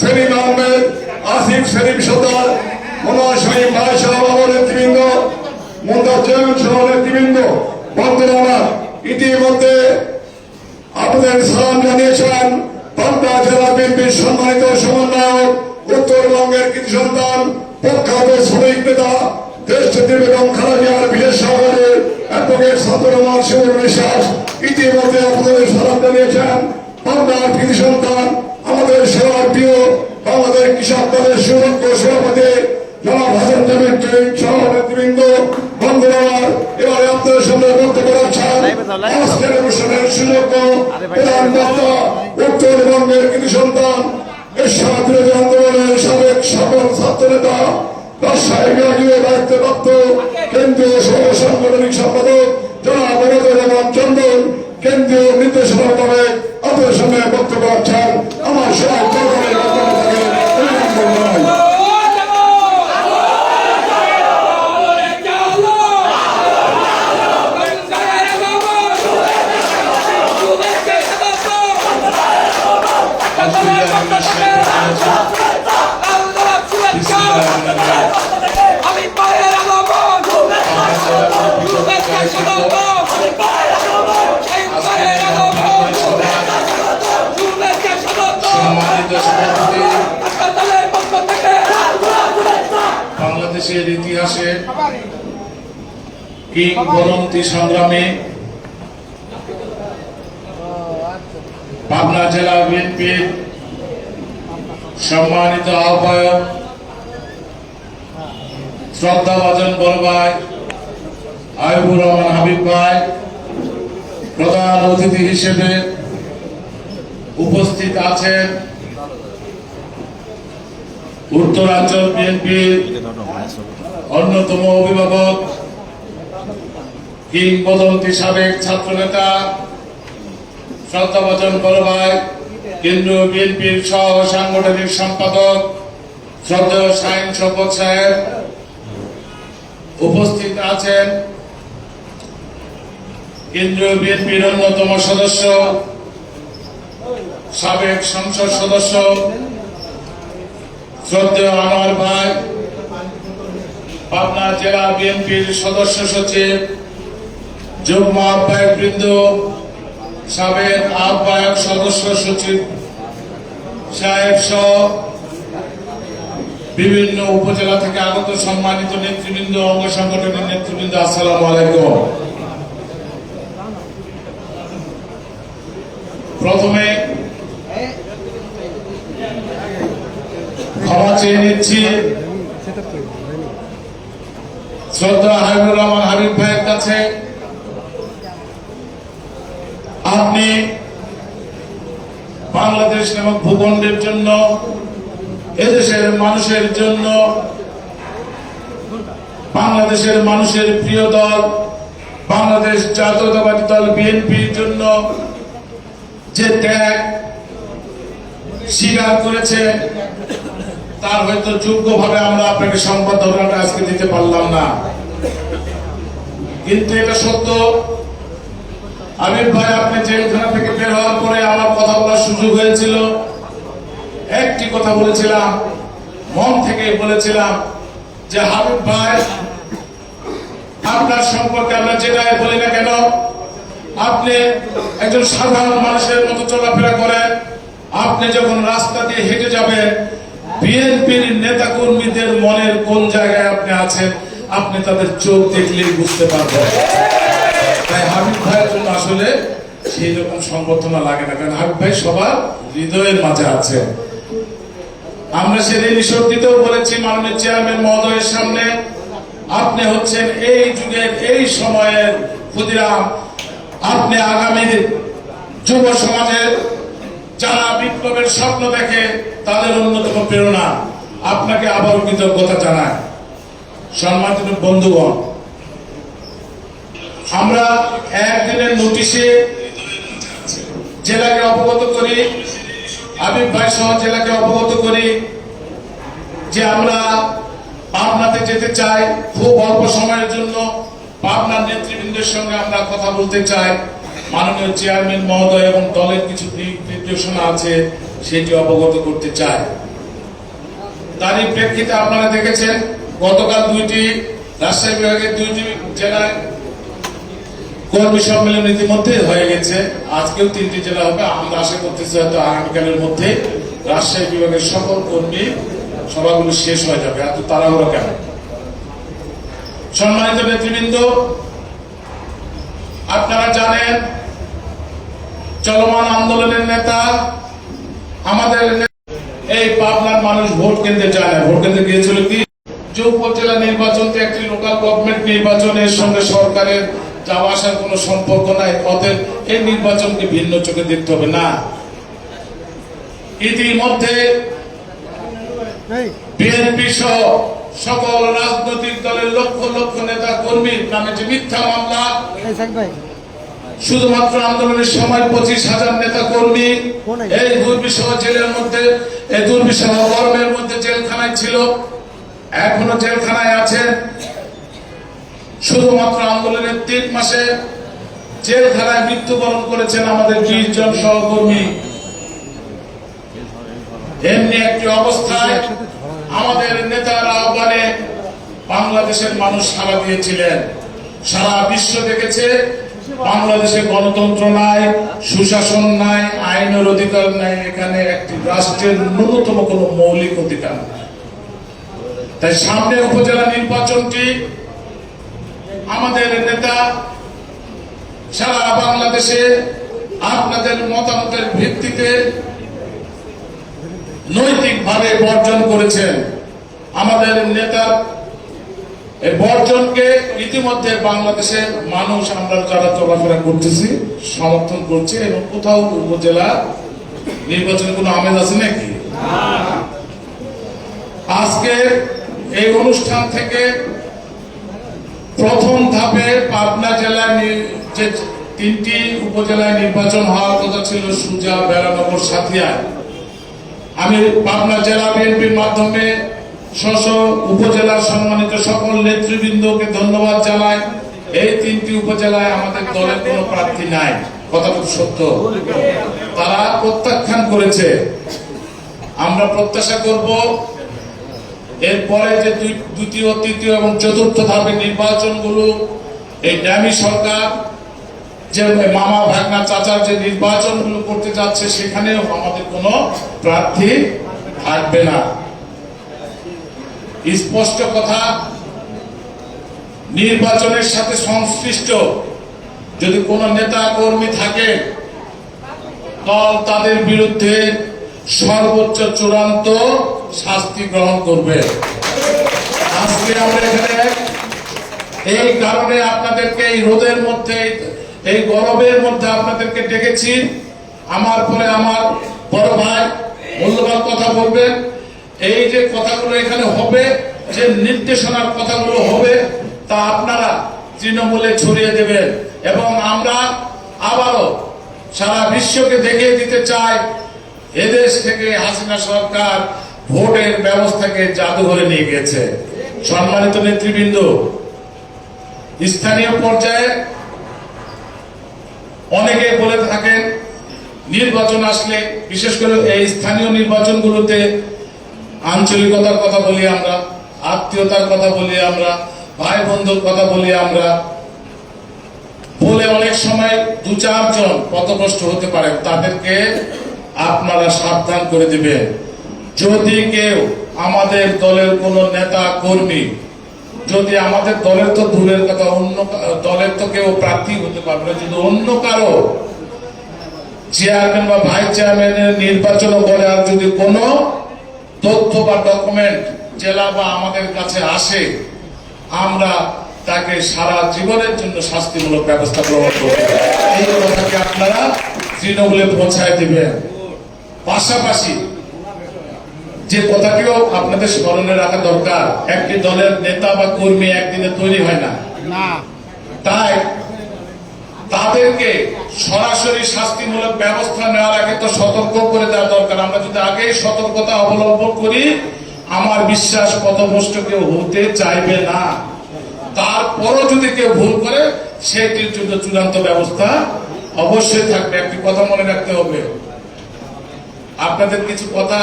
সেলিম আহমেদ, আসিফ সেলিম সর্দার শরীফ ভাই সহ নেতৃবৃন্দ মুন্দার জয়ন সহ নেতৃবৃন্দ, বন্ধুরা ইতিমধ্যে আপনাদের সালাম জানিয়েছেন পাবনা জেলা বিএনপির সম্মানিত সমন্বয়ক, উত্তরবঙ্গের কৃতি সন্তান, প্রখ্যাত শ্রমিক নেতা, দেশ নেত্রী বেগম খালেদার বিশেষ সহকারে অ্যাডভোকেট রহমান শিবুর বিশ্বাস ইতিমধ্যে আপনাদের সালাম জানিয়েছেন। পাবনার কৃতি সন্তান আমাদের সবার প্রিয় বাংলাদেশ কৃষক দলের সুরক্ষ সভাপতি জনাব হাসান জামিন সহ নেতৃবৃন্দ বন্ধুরা আমার, কেন্দ্রীয় সাংগঠনিক সম্পাদক জনাব চন্দন কেন্দ্রীয় নির্দেশনা মোতাবেক আপনাদের সামনে বক্তব্য রাখছেন আমার সবাই দরকারের বক্তব্য থাকে। আমি পায়ের আলামত বাংলাদেশের ইতিহাসে কিংবদন্তি সংগ্রামে পাবনা জেলা বিএনপির সম্মানিত আহ্বায়ক শ্রদ্ধাভাজন বড় ভাই আয়ুবুর রহমান হাবিব ভাই প্রধান অতিথি হিসেবে উপস্থিত আছেন উত্তরাঞ্চল বিএনপির অন্যতম অভিভাবক, কিংবদন্তি সাবেক ছাত্রনেতা শ্রদ্ধাভাজন বড় কেন্দ্রীয় বিএনপির সহ সাংগঠনিক সম্পাদক শ্রদ্ধেয় সাইন শপথ সাহেব। উপস্থিত আছেন কেন্দ্রীয় বিএনপির অন্যতম সদস্য সাবেক সংসদ সদস্য শ্রদ্ধেয় আনোয়ার ভাই, পাবনা জেলা বিএনপির সদস্য সচিব, যুগ্ম আহ্বায়ক বৃন্দ, সাবেক আহ্বায়ক সদস্য সচিব সাহেব সহ বিভিন্ন উপজেলা থেকে আগত সম্মানিত নেতৃবৃন্দ, অঙ্গ সংগঠনের নেতৃবৃন্দ, আসসালামু আলাইকুম। প্রথমে ক্ষমা চেয়ে নিচ্ছি। শ্রদ্ধা হাবিবুর রহমান হাবিব ভাইয়ের কাছে। আপনি বাংলাদেশ ভূখণ্ডের জন্য, এদেশের মানুষের জন্য, বাংলাদেশের মানুষের প্রিয় দল, বাংলাদেশ জাতীয়তাবাদী দল বিএনপির জন্য যে ত্যাগ স্বীকার করেছে তার হয়তো যোগ্যভাবে আমরা আপনাকে সংবর্ধনাটা আজকে দিতে পারলাম না। কিন্তু এটা সত্য। আমির ভাই, আপনি জেলখানা থেকে বের হওয়ার পরে আমার কথা বলার সুযোগ হয়েছিল। একটি কথা বলেছিলাম, মন থেকে বলেছিলাম যে হাবিব ভাই, আপনার সম্পর্কে আমরা যেটাই বলি না কেন, আপনি একজন সাধারণ মানুষের মতো চলাফেরা করেন আপনি যখন রাস্তা দিয়ে হেঁটে যাবেন বিএনপির নেতা কর্মীদের মনের কোন জায়গায় আপনি আছেন, আপনি তাদের চোখ দেখলেই বুঝতে পারবেন। তাই হাবিব ভাইয়ের জন্য আসলে সেই রকম সংবর্ধনা লাগে না, কারণ হাবিব ভাই সবার হৃদয়ের মাঝে আছে। আমরা সেদিন ঈশ্বরদীতেও বলেছি, মাননীয় চেয়ারম্যান মহোদয়ের সামনে, আপনি হচ্ছেন এই যুগের, এই সময়ের ক্ষুদিরাম আপনি আগামী যুব সমাজের যারা বিপ্লবের স্বপ্ন দেখে তাদের অন্যতম প্রেরণা আপনাকে আবার কৃতজ্ঞতা জানায়। সম্মানিত বন্ধুগণ, আমরা একদিনের নোটিশে জেলাকে অবগত করি, আবিব ভাই সহ জেলাকে অবগত করি যে আমরা পাবনাতে যেতে চাই। খুব অল্প সময়ের জন্য পাবনার নেতৃবৃন্দের সঙ্গে আমরা কথা বলতে চাই। মাননীয় চেয়ারম্যান মহোদয় এবং দলের কিছু নির্দেশনা আছে, সেটি অবগত করতে চাই। তারই প্রেক্ষিতে আপনারা দেখেছেন, গতকাল দুইটি, রাজশাহী বিভাগের দুইটি জেলায় কর্মী সম্মেলন ইতিমধ্যে হয়ে গেছে। আজকেও তিনটি জেলা হবে। আমরা আশা করতেছি হয়তো আগামীকালের মধ্যে রাজশাহী বিভাগের সকল কর্মী সভাগুলো শেষ হয়ে যাবে। এত তাড়াহুড়ো কেন? সম্মানিত নেতৃবৃন্দ, আপনারা জানেন চলমান আন্দোলনের নেতা, আমাদের এই পাবনার মানুষ ভোট কেন্দ্রে যায় না। ভোট কেন্দ্রে গিয়েছিল কি? যে উপজেলা নির্বাচনটি একটি লোকাল গভর্নমেন্ট নির্বাচনের সঙ্গে সরকারের যাওয়া আসার কোনো সম্পর্ক নাই। অতএব এই নির্বাচনকে ভিন্ন চোখে দেখতে হবে। না। ইতিমধ্যে বিএনপি সহ সকল রাজনৈতিক দলের লক্ষ লক্ষ নেতা কর্মীর নামে যে মিথ্যা মামলা শুধুমাত্র আন্দোলনের সময় পঁচিশ হাজার নেতা কর্মী, এই দুর্বিষহ জেলের মধ্যে, এই দুর্বিষহ গরমের মধ্যে জেলখানায় ছিল, এখনও জেলখানায় আছে। শুধুমাত্র আন্দোলনের তিন মাসে জেলখানায় মৃত্যুবরণ করেছেন আমাদের বিশ জন সহকর্মী। এমনি একটি অবস্থায় আমাদের নেতার আহ্বানে বাংলাদেশের মানুষ সারা দিয়েছিলেন। সারা বিশ্ব দেখেছে বাংলাদেশে গণতন্ত্র নাই, সুশাসন নাই, আইনের অধিকার নাই, এখানে একটি রাষ্ট্রের ন্যূনতম কোনো মৌলিক অধিকার তাই সামনে উপজেলা নির্বাচনটি আমাদের নেতা সারা বাংলাদেশে আপনাদের মতামতের ভিত্তিতে নৈতিকভাবে বর্জন করেছেন। আমাদের নেতার এই বর্জনকে ইতিমধ্যে বাংলাদেশের মানুষ আমরা যারা চলাফেরা করতেছি, সমর্থন করছে এবং কোথাও উপজেলা নির্বাচনে কোনো আমেজ আছে নাকি? আজকে এই অনুষ্ঠান থেকে প্রথম ধাপে পাবনা জেলায় নি- যে তিনটি উপজেলায় নির্বাচন হওয়ার কথা ছিল সুজা বেড়ানগর সাথিয়ায় আমি পাবনা জেলা বিএনপির মাধ্যমে উপজেলার সম্মানিত সকল নেতৃবৃন্দকে ধন্যবাদ জানাই। এই তিনটি উপজেলায় আমাদের দলের কোনো প্রার্থী নাই। কথা খুব সত্য। তারা প্রত্যাখ্যান করেছে। আমরা প্রত্যাশা করব, এরপরে যে দ্বিতীয়, তৃতীয় এবং চতুর্থ ধাপের নির্বাচনগুলো, এই ড্যামি সরকার, যে মামা ভাগনা চাচার যে নির্বাচনগুলো করতে যাচ্ছে, সেখানেও আমাদের কোনো প্রার্থী থাকবে না। স্পষ্ট কথা, নির্বাচনের সাথে সংশ্লিষ্ট যদি কোনো নেতা কর্মী থাকে, দল তাদের বিরুদ্ধে সর্বোচ্চ চূড়ান্ত শাস্তি গ্রহণ করবে। আজকে আমরা এখানে এই কারণে আপনাদেরকে এই রোদের মধ্যে, এই গরমের মধ্যে আপনাদেরকে ডেকেছি। আমার পরে আমার বড় ভাই মূল্যবান কথা বলবেন। এই যে কথাগুলো এখানে হবে, যে নির্দেশনার কথাগুলো হবে, তা আপনারা তৃণমূলে ছড়িয়ে দেবেন। এবং আমরা আবারও সারা বিশ্বকে দেখিয়ে দিতে চাই, এদেশ থেকে হাসিনা সরকার ভোটের ব্যবস্থাকে জাদুঘরে নিয়ে গেছে। সম্মানিত নেতৃবৃন্দ, স্থানীয় পর্যায়ে অনেকে বলে থাকেন, নির্বাচন আসলে, বিশেষ করে এই স্থানীয় নির্বাচনগুলোতে আঞ্চলিকতার কথা বলি আমরা, আত্মীয়তার কথা বলি আমরা ভাই বন্ধুর কথা বলি আমরা। বলে অনেক সময় দু চারজন পথভ্রষ্ট হতে পারে, তাদেরকে আপনারা সাবধান করে দিবেন। যদি কেউ আমাদের দলের কোন নেতা, কর্মী, যদি আমাদের দলের তো দূরের কথা, অন্য দলের তো কেউ প্রার্থী হতে পারবে না, যদি অন্য কারও চেয়ারম্যান বা ভাইস চেয়ারম্যানের নির্বাচন করে আর যদি কোনো তথ্য বা ডকুমেন্ট জেলা বা আমাদের কাছে আসে আমরা তাকে সারা জীবনের জন্য শাস্তিমূলক ব্যবস্থা গ্রহণ করব। এই কথাকে আপনারা তৃণমূলে পৌঁছায় দেবেন। পাশাপাশি যে কথাটিও আপনাদের স্মরণে রাখা দরকার একটি দলের নেতা বা কর্মী একদিনে তৈরি হয় না। তাই তাদেরকে সরাসরি শাস্তিমূলক ব্যবস্থা নেওয়ার আগে তো সতর্ক করে দেওয়া দরকার। আমরা যদি আগেই সতর্কতা অবলম্বন করি, আমার বিশ্বাস পথভ্রষ্ট কেউ হতে চাইবে না। তারপরও যদি কেউ ভুল করে সেটির জন্য চূড়ান্ত ব্যবস্থা অবশ্যই থাকবে। একটি কথা মনে রাখতে হবে। আপনাদের কিছু কথা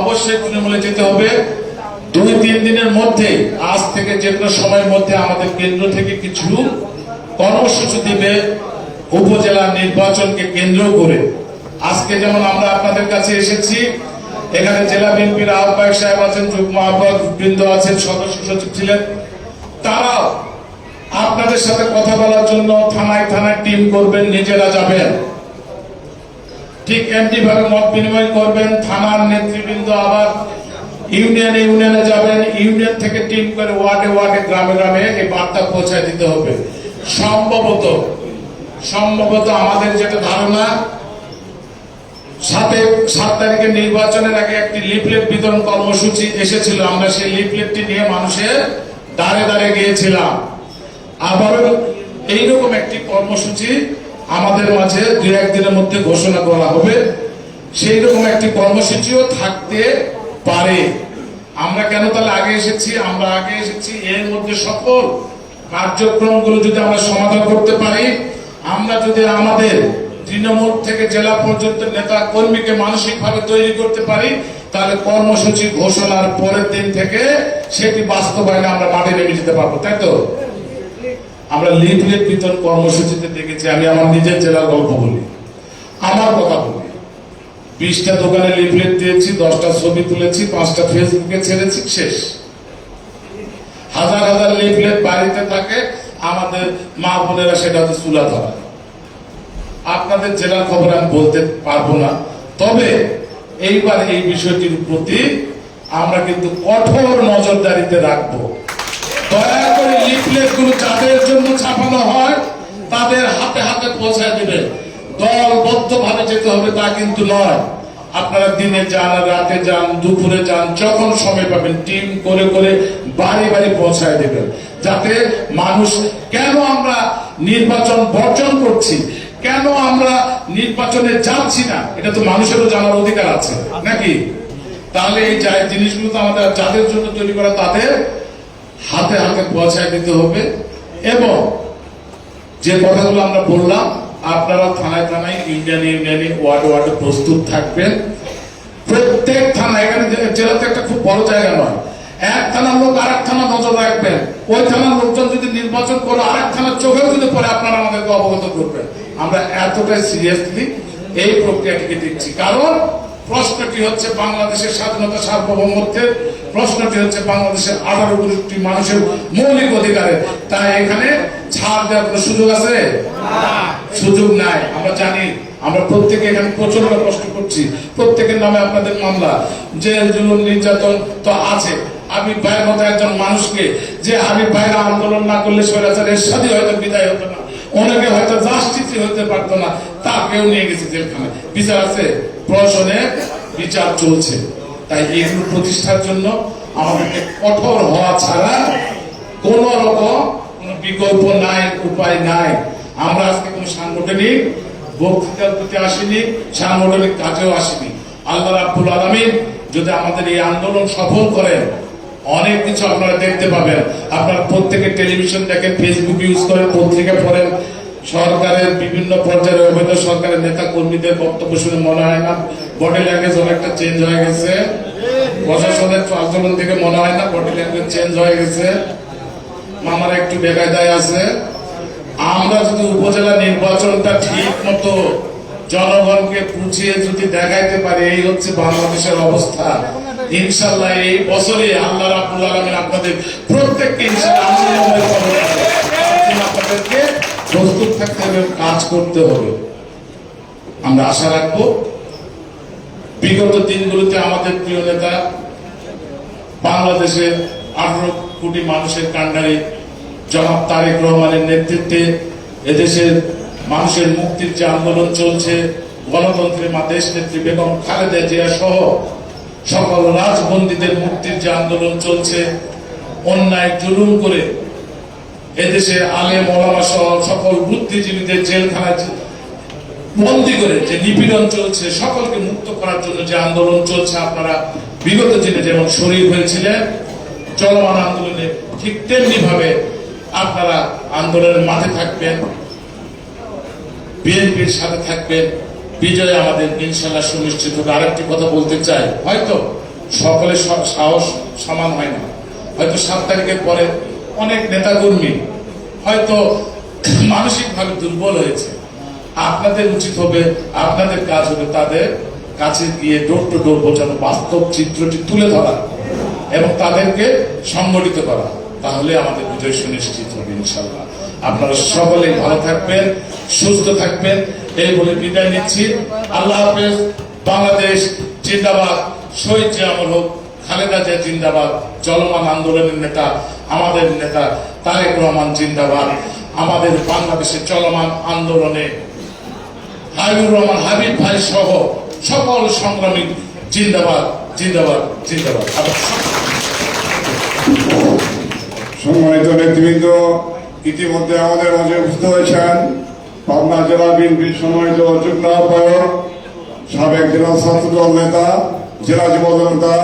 অবশ্যই তৃণমূলে যেতে হবে। দুই, তিন দিনের মধ্যে, আজ থেকে যে কোনো সময়ের মধ্যে আমাদের কেন্দ্র থেকে কিছু কর্মসূচি দিবে উপজেলা নির্বাচনকে কেন্দ্র করে। আজকে যেমন আমরা আপনাদের কাছে এসেছি, এখানে জেলা বিএনপির আহ্বায়ক সাহেব আছেন, যুগ্ম আহ্বায়ক বৃন্দ আছেন, সদস্য সচিব ছিলেন। তারাও আপনাদের সাথে কথা বলার জন্য থানায় থানায় টিম করবেন, নিজেরা যাবেন। ঠিক এমনি ভাবে মত বিনিময় করবেন, থানার নেতৃবৃন্দ আবার ইউনিয়নে ইউনিয়নে যাবেন, ইউনিয়ন থেকে টিম করে ওয়ার্ডে ওয়ার্ডে, গ্রামে গ্রামে এই বার্তা পৌঁছায় দিতে হবে। সম্ভবত সম্ভবত আমাদের যেটা ধারণা সাথে সাত তারিখের নির্বাচনের আগে একটি লিফলেট বিতরণ কর্মসূচি এসেছিল। আমরা সেই লিফলেটটি নিয়ে মানুষের দাঁড়ে দাঁড়ে গিয়েছিলাম। আবারও এইরকম একটি কর্মসূচি আমাদের মাঝে দু একদিনের মধ্যে ঘোষণা করা হবে। সেই রকম একটি কর্মসূচিও থাকতে পারে। আমরা কেন তাহলে আগে এসেছি? আমরা আগে এসেছি এর মধ্যে সকল কার্যক্রমগুলো যদি আমরা সমাধান করতে পারি, আমরা যদি আমাদের তৃণমূল থেকে জেলা পর্যন্ত নেতা কর্মীকে মানসিকভাবে তৈরি করতে পারি, তাহলে কর্মসূচি ঘোষণার পরের দিন থেকে সেটি বাস্তবায়নে আমরা মাঠে নেমে যেতে পারব, তাই তো? আমরা লিফলেট বিতরণ কর্মসূচিতে দেখেছি, আমি আমার নিজের জেলার গল্প বলি। আমার কথা বলি। বিশটা দোকানে লিফলেট দিয়েছি, দশটা ছবি তুলেছি, পাঁচটা ফেসবুকে ছেড়েছি, শেষ। হাজার হাজার লিফলেট বাড়িতে থাকে, আমাদের মা বোনেরা সেটা হচ্ছে চুলা ধরা। আপনাদের জেলার খবর আমি বলতে পারব না। তবে এইবার এই বিষয়টির প্রতি আমরা কিন্তু কঠোর নজরদারিতে রাখব। দয়া করে লিফলেটগুলো যাদের জন্য ছাপানো হয়, তাদের হাতে হাতে পৌঁছায় দেবে। দলবদ্ধ ভাবে যেতে হবে তা কিন্তু নয়। আপনারা দিনে যান, রাতে যান, দুপুরে যান, যখন সময় পাবেন, টিম করে করে বাড়ি বাড়ি পৌঁছায় দেবেন। যাতে মানুষ, কেন আমরা নির্বাচন বর্জন করছি? কেন আমরা নির্বাচনে যাচ্ছি না? এটা তো মানুষেরও জানার অধিকার আছে, নাকি? তাহলে এই জিনিসগুলো তো আমাদের, যাদের জন্য তৈরি করা, তাদের হাতে হাতে পৌঁছায় দিতে হবে। এবং যে কথাগুলো আমরা বললাম আপনারা থানায় থানায় ইউনিয়ন ইউনিয়নে ওয়ার্ড ওয়ার্ডে প্রস্তুত থাকবেন। প্রত্যেক থানা এখানে জেলাতে একটা খুব বড় জায়গা নয়। এক থানার লোক আর এক থানা নজর রাখবেন। ওই থানার লোকজন যদি নির্বাচন করে আর এক থানার চোখেও যদি পরে আপনারা আমাদেরকে অবগত করবেন। আমরা এতটাই সিরিয়াসলি এই প্রক্রিয়াটিকে দেখছি। কারণ প্রশ্নটি হচ্ছে বাংলাদেশের স্বাধীনতা সার্বভৌমত্বের, প্রশ্নটি হচ্ছে বাংলাদেশের আঠারো কোটি মানুষের মৌলিক অধিকারের। তাই এখানে ছাড় দেওয়ার কোনো সুযোগ আছে? সুযোগ নাই। আমরা জানি, আমরা প্রত্যেকে এখানে প্রচণ্ড কষ্ট করছি। প্রত্যেকের নামে আপনাদের মামলা। জেল, জুলুম, নির্যাতন তো আছে। আমি ভাইয়ের মতো একজন মানুষকে যে আমি ভাইরা আন্দোলন না করলে স্বৈরাচারের সাথে হয়তো বিদায় হতো না, অনেকে হয়তো জাস্টিসই হতে পারতো না, তাকেও নিয়ে গেছে জেলখানায়। বিচার আছে, প্রশাসনে বিচার চলছে। তাই এগুলো প্রতিষ্ঠার জন্য আমাদেরকে কঠোর হওয়া ছাড়া কোন রকম বিকল্প নাই, উপায় নাই। আমরা আজকে কোন সাংগঠনিক বক্তৃতার প্রতি আসিনি, সাংগঠনিক কাজেও আসিনি। আল্লাহ রাব্বুল আলামিন যদি আমাদের এই আন্দোলন সফল করেন, অনেক কিছু আপনারা দেখতে পাবেন। আপনারা প্রত্যেকে টেলিভিশন দেখেন, ফেসবুক ইউজ করেন, পত্রিকা পড়েন। সরকারের বিভিন্ন পর্যায়ে অবৈধ সরকারের নেতা কর্মীদের বক্তব্য শুনে মনে হয় না, বডি ল্যাঙ্গুয়েজ অনেকটা চেঞ্জ হয়ে গেছে। প্রশাসনের আচরণ থেকে মনে হয় না, বডি ল্যাঙ্গুয়েজ চেঞ্জ হয়ে গেছে। মামারা একটু বেকায়দায় আছে। আমরা যদি উপজেলা নির্বাচনটা ঠিক মতো জনগণকে বুঝিয়ে যদি দেখাইতে পারি, এই হচ্ছে বাংলাদেশের অবস্থা। ইনশাল্লাহ এই বছরে আল্লাহ রাবুল আলমিন আপনাদের প্রত্যেককে আপনাদেরকে প্রস্তুত থাকতে হবে, কাজ করতে হবে। আমরা আশা রাখব, বিগত দিনগুলোতে আমাদের প্রিয় নেতা বাংলাদেশের আঠারো কোটি মানুষের কান্ডারে জনাব তারেক রহমানের নেতৃত্বে এদেশের মানুষের মুক্তির যে আন্দোলন চলছে, গণতন্ত্রের মা দেশ নেত্রী বেগম খালেদা জিয়া সহ সকল রাজবন্দীদের মুক্তির যে আন্দোলন চলছে, অন্যায় জুলুম করে এদেশে আলে মলামা সহ সকল বুদ্ধিজীবীদের জেলখানায় বন্দি করে যে নিপীড়ন চলছে, সকলকে মুক্ত করার জন্য যে আন্দোলন চলছে, আপনারা বিগত দিনে যেমন শরীর হয়েছিলেন, চলমান আন্দোলনে ঠিক তেমনি ভাবে আপনারা আন্দোলনের মাঠে থাকবেন, বিএনপির সাথে থাকবেন, বিজয় আমাদের ইনশাল্লাহ সুনিশ্চিত হবে। আরেকটি কথা বলতে চাই, হয়তো সকলের সাহস সমান হয় না। হয়তো সাত তারিখের পরে অনেক নেতাকর্মী হয়তো মানসিকভাবে দুর্বল হয়েছে। আপনাদের উচিত হবে, আপনাদের কাজ হবে তাদের কাছে গিয়ে ডোর টু ডোর বোঝানো, বাস্তব চিত্রটি তুলে ধরা এবং তাদেরকে সংগঠিত করা। তাহলে আমাদের বিজয় সুনিশ্চিত হবে ইনশাল্লাহ আপনারা সকলেই ভালো থাকবেন, সুস্থ থাকবেন, এই বলে বিদায় নিচ্ছি। আল্লাহ হাফেজ, বাংলাদেশ জিন্দাবাদ, শহীদ জিয়ামুল হক খালেদা জিয়া জিন্দাবাদ, চলমান আন্দোলনের নেতা, আমাদের নেতা তারেক রহমান জিন্দাবাদ, আমাদের বাংলাদেশের চলমান আন্দোলনে হাবিবুর রহমান, হাবিব ভাই সহ সকল সংগ্রামী জিন্দাবাদ জিন্দাবাদ জিন্দাবাদ। নেতৃবৃন্দ ইতিমধ্যে আমাদের মাঝে হয়েছেন। পাবনা জেলা বিএনপির সম্মানিত যুগ্ম আহ্বায়ক, সাবেক জেলা ছাত্রদল নেতা, জেলা যুব নেতা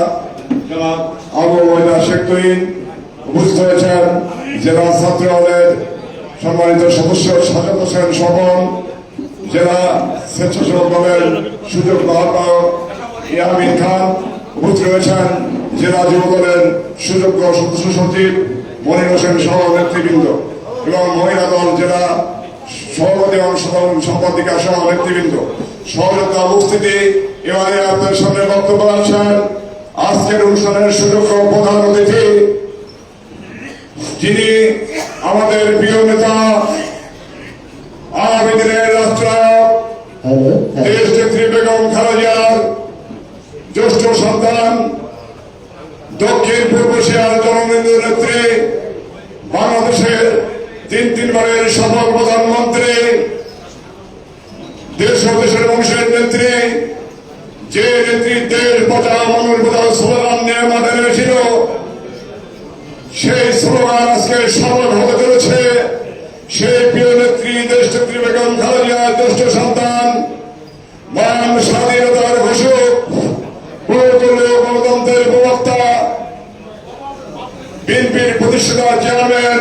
জনাব আবু ওয়েদা শেখ তুহিন উপস্থিত হয়েছেন জেলা ছাত্র দলের সম্মানিত সদস্য সাজাদ হোসেন স্বপন জেলা স্বেচ্ছাসেবক দলের সুযোগ্য আহ্বায়ক ইয়ামিন খান, উপস্থিত হয়েছেন জেলা যুব দলের সুযোগ্য সদস্য সচিব মনির হোসেন সহ নেতৃবৃন্দ এবং মহিলা দল জেলা সভাপতি এবং সম্পাদিকা সহ নেতৃবৃন্দ। সহযোগিতা উপস্থিতি এবারে আপনাদের সামনে বক্তব্য রাখছেন। আজকের অনুষ্ঠানের সুযোগ্য প্রধান অতিথি যিনি আমাদের প্রিয় নেতা আগামী দিনের রাষ্ট্রায়ক দেশ নেত্রী বেগম খালেদার জ্যেষ্ঠ সন্তান দক্ষিণ পূর্ব এশিয়ার জননেন্দ্র নেত্রী তিনবারের সফল প্রধানমন্ত্রী, দেশ দেশের মানুষের নেত্রী, যে নেত্রী দেশ বাঁচাও মানুষ বাঁচাও স্লোগান নিয়ে মাঠে নেমেছিল, সেই স্লোগান আজকে সফল হতে চলেছে। সেই প্রিয় নেত্রী, দেশ নেত্রী বেগম খালেদা জ্যেষ্ঠ সন্তান মহান স্বাধীনতার ঘোষক বহুদলীয় গণতন্ত্রের প্রবক্তা, বিএনপির প্রতিষ্ঠাতা চেয়ারম্যান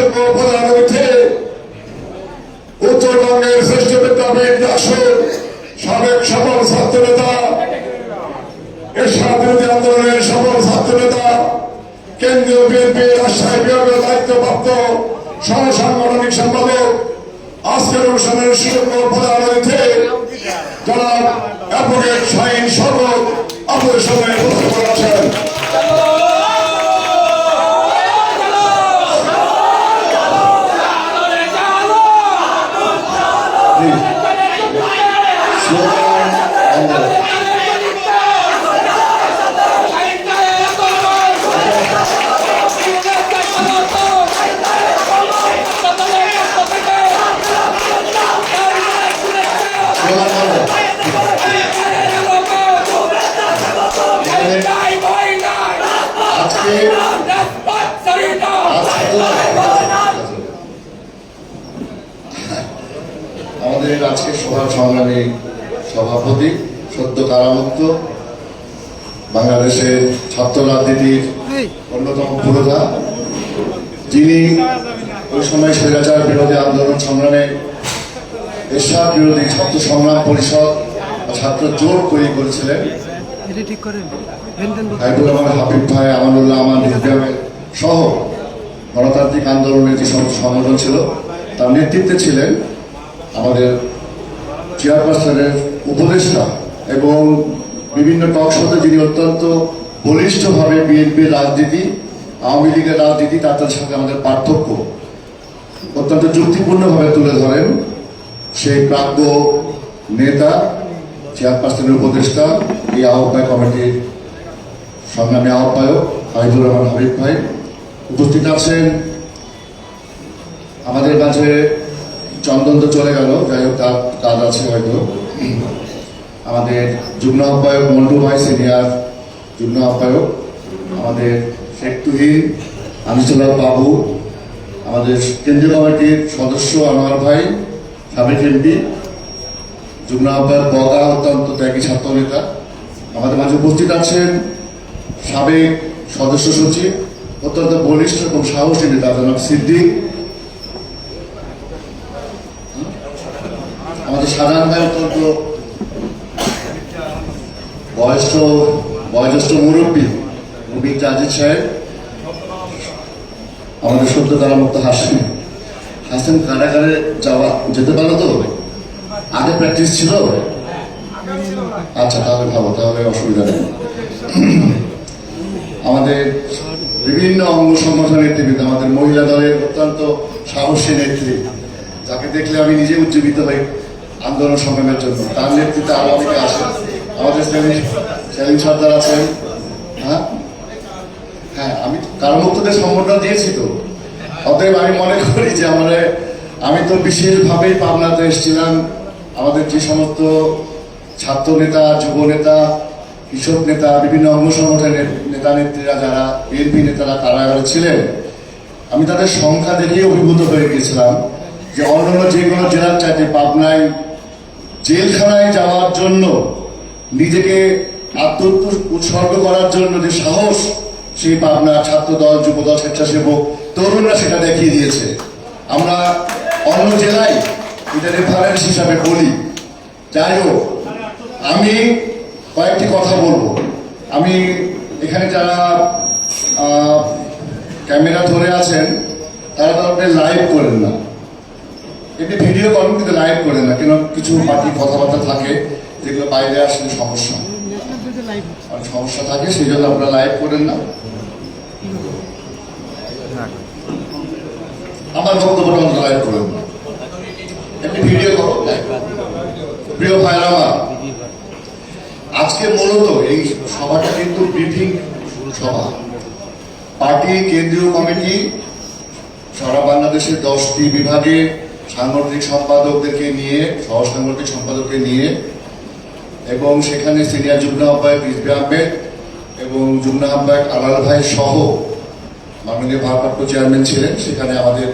সুযোগ প্রধান অতিথি উত্তরবঙ্গের শ্রেষ্ঠ বিদ্যাপীঠ রাষ্ট্র সাবেক সফল ছাত্র নেতা এরশাদ বিরোধী আন্দোলনের সফল ছাত্র নেতা কেন্দ্রীয় বিএনপি রাজশাহী বিভাগের দায়িত্বপ্রাপ্ত সহ সাংগঠনিক সম্পাদক, আজকের অনুষ্ঠানের সুযোগ্য প্রধান অতিথি জনাব অ্যাডভোকেট শাহিন শরৎ, আপনাদের সামনে উপস্থিত আছেন। আজকে সভার সংগ্রামী সভাপতি সদ্য কারামুক্ত বাংলাদেশের ছাত্র রাজনীতির অন্যতম পুরোধা। যিনি ওই সময় স্বৈরাচার বিরোধী আন্দোলন সংগ্রামে এরশাদ বিরোধী ছাত্র সংগ্রাম পরিষদ ছাত্র জোট তৈরি করেছিলেন। হাইবুর রহমান হাবিব ভাই আমানুল্লাহ আমান হিজগামের সহ গণতান্ত্রিক আন্দোলনের যে সংগঠন ছিল তার নেতৃত্বে ছিলেন আমাদের চেয়ারপারসনের উপদেষ্টা এবং বিভিন্ন টক শোতে যিনি অত্যন্ত বলিষ্ঠভাবে বিএনপির রাজনীতি, আওয়ামী লীগের রাজনীতি তাদের সাথে আমাদের পার্থক্য অত্যন্ত যুক্তিপূর্ণভাবে তুলে ধরেন সেই প্রাজ্ঞ নেতা, চেয়ারপারসনের উপদেষ্টা, এই আহ্বায়ক কমিটির সংগ্রামী আহ্বায়ক হাবিবুর রহমান হাবিব ভাই। উপস্থিত আছেন আমাদের কাছে চন্দন তো চলে গেল, যাই হোক, তার কাজ আছে হয়তো। আমাদের যুগ্ম আহ্বায়ক মন্টু ভাই সিনিয়র যুগ্ম আহ্বায়ক, আমাদের শেখ তুহিন, আনিসুল্লাহ বাবু, আমাদের কেন্দ্রীয় কমিটির সদস্য আনোয়ার ভাই, সাবেক এমপি যুগ্ম আহ্বায়ক বগা, অত্যন্ত ত্যাগী ছাত্র নেতা আমাদের মাঝে উপস্থিত আছেন সাবেক সদস্য সচিব, অত্যন্ত বলিষ্ঠ এবং সাহসী নেতা, জনাব সিদ্দিক। সাধারণ ভাই বয়স্ক, বয়োজ্যেষ্ঠ মুরব্বী মুবিন জাজিদ সাহেব, আমাদের সদ্য মুক্ত হাসেন হাসেন কারাগারে যাওয়া যেতে পারল তো? আগে প্র্যাকটিস ছিল? আচ্ছা তাহলে ভালো, তাহলে অসুবিধা নেই। আমাদের বিভিন্ন অঙ্গ সংগঠন নেতৃবৃন্দ, আমাদের মহিলা দলের অত্যন্ত সাহসী নেত্রী, যাকে দেখলে আমি নিজে উজ্জীবিত হই। আন্দোলন সংগ্রামের জন্য। তার নেতৃত্বে আরও অনেকে আসেন। আমাদের সেলিম সর্দার আছেন। হ্যাঁ? হ্যাঁ আমি কারমুক্তদের সম্বোধন দিয়েছি তো। অতএব আমি মনে করি যে আমার আমি তো বিশেষভাবেই পাবনাতে এসেছিলাম। আমাদের যে সমস্ত ছাত্র নেতা, যুব নেতা, কৃষক নেতা, বিভিন্ন অঙ্গ সংগঠনের নেতা নেত্রীরা যারা, বিএনপি নেতারা কারাগারে ছিলেন। আমি তাদের সংখ্যা দেখেই অভিভূত হয়ে গেছিলাম যে অন্যান্য যে কোনো জেলার চাইতে পাবনায় জেলখানায় যাওয়ার জন্য, নিজেকে আত্ম উৎসর্গ করার জন্য যে সাহস, সেই পাবনা ছাত্র দল যুব দল স্বেচ্ছাসেবক তরুণরা সেটা দেখিয়ে দিয়েছে। আমরা অন্য জেলায় এটা রেফারেন্স হিসাবে বলি। যাই হোক, আমি কয়েকটি কথা বলব। আমি এখানে যারা ক্যামেরা ধরে আছেন, তারা তো আপনি লাইভ করেন না। এমনি ভিডিও করেন কিন্তু লাইভ করে না, কেন কিছু পার্টি কথাবার্তা থাকে, যেগুলো বাইরে আসলে সমস্যা। আর সমস্যা থাকে, সেই জন্য আপনারা লাইভ করেন না। আমার বক্তব্যটা অন্তত লাইভ করেন না। এমনি ভিডিও live। প্রিয় ভাইরা আমার, আজকে মূলত এই সভাটা কিন্তু ব্রিফিং সভা। পার্টি, কেন্দ্রীয় কমিটি, সারা বাংলাদেশের দশটি বিভাগে সাংগঠনিক সম্পাদকদেরকে নিয়ে সহ সাংগঠনিক সম্পাদককে নিয়ে, এবং সেখানে সিনিয়র যুগ্ম আহ্বায়ক রিজবি আহমেদ এবং যুগ্ম আহ্বায়ক আলাল ভাই সহ মাননীয় ভারপ্রাপ্ত চেয়ারম্যান ছিলেন। সেখানে আমাদের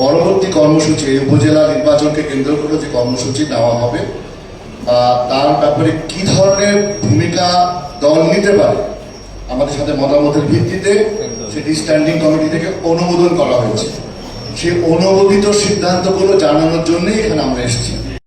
পরবর্তী কর্মসূচি উপজেলা নির্বাচনকে কেন্দ্র করে যে কর্মসূচি নেওয়া হবে, বা তার ব্যাপারে কি ধরনের ভূমিকা দল নিতে পারে, আমাদের সাথে মতামতের ভিত্তিতে সেটি স্ট্যান্ডিং কমিটি থেকে অনুমোদন করা হয়েছে। সেই অনুমোদিত সিদ্ধান্তগুলো জানানোর জন্যই এখানে আমরা এসেছি।